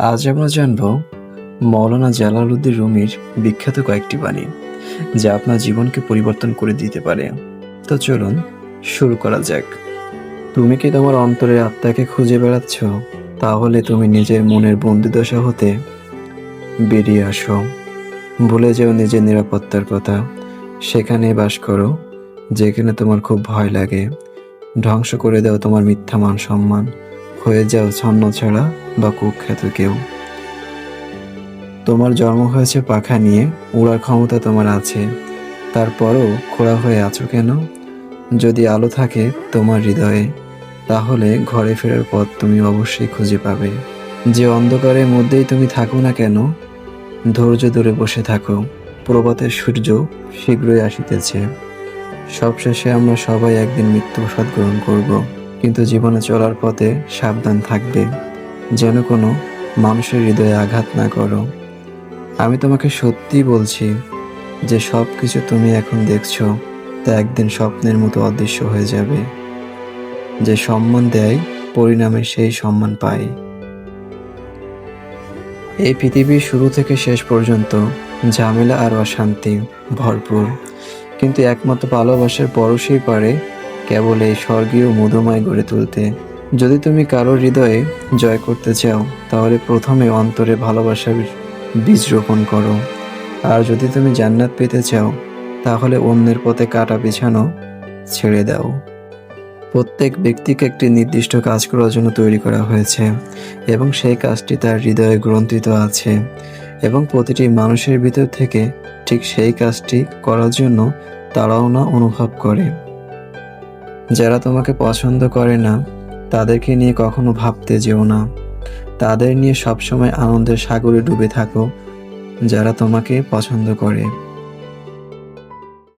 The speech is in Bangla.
আজ আমরা জানব মৌলানা জালালউদ্দিন রুমির বিখ্যাত কয়েকটি বাণী, যা আপনার জীবনকে পরিবর্তন করে দিতে পারে। তো চলুন শুরু করা যাক। তুমি কি তোমার অন্তরের আত্মাকে খুঁজে বেড়াচ্ছ? তাহলে তুমি নিজের মনের বন্দিদশা হতে বেরিয়ে আসো। ভুলে যেও নিজের নিরাপত্তার কথা। সেখানে বাস করো, যেখানে তোমার খুব ভয় লাগে। ধ্বংস করে দাও তোমার মিথ্যা মান সম্মান হয়ে যাও ছন্ন ছাড়া বা কুখ্যাত কেউ। তোমার জন্ম হয়েছে পাখা নিয়ে, উড়ার ক্ষমতা তোমার আছে। তারপরও খোড়া হয়ে আছো কেন? যদি আলো থাকে তোমার হৃদয়ে, তাহলে ঘরে ফেরার পথ তুমি অবশ্যই খুঁজে পাবে। যে অন্ধকারের মধ্যেই তুমি থাকো না কেন, ধৈর্য ধরে বসে থাকো। প্রভাতের সূর্য শীঘ্রই আসিতেছে। সবশেষে আমরা সবাই একদিন মৃত্যু প্রসাদ গ্রহণ করব, কিন্তু জীবনে চলার পথে সাবধান থাকবে। যেন কোনো মানুষের হৃদয়ে আঘাত না করো। আমি তোমাকে সত্যি বলছি যে সব কিছু তুমি এখন দেখছ তা একদিন স্বপ্নের মতো অদৃশ্য হয়ে যাবে। যে সম্মান দেয়, পরিণামে সেই সম্মান পায়। এই পৃথিবীর শুরু থেকে শেষ পর্যন্ত ঝামেলা আর অশান্তি ভরপুর। কিন্তু একমাত্র ভালোবাসার পরশই পারে কেবল এই স্বর্গীয় মধুময় গড়ে তুলতে। যদি তুমি কারোর হৃদয়ে জয় করতে চাও, তাহলে প্রথমে অন্তরে ভালোবাসার বীজ রোপণ করো। আর যদি তুমি জান্নাত পেতে চাও, তাহলে অন্যের পথে কাটা বিছানো ছেড়ে দাও। প্রত্যেক ব্যক্তিকে একটি নির্দিষ্ট কাজ করার জন্য তৈরি করা হয়েছে, এবং সেই কাজটি তার হৃদয়ে গ্রন্থিত আছে। এবং প্রতিটি মানুষের ভিতর থেকে ঠিক সেই কাজটি করার জন্য তারাও না অনুভব করে। যারা তোমাকে পছন্দ করে না তাদেরকে নিয়ে কখনো ভাবতে যেও না। তাদের নিয়ে সবসময় আনন্দের সাগরে ডুবে থাকো, যারা তোমাকে পছন্দ করে।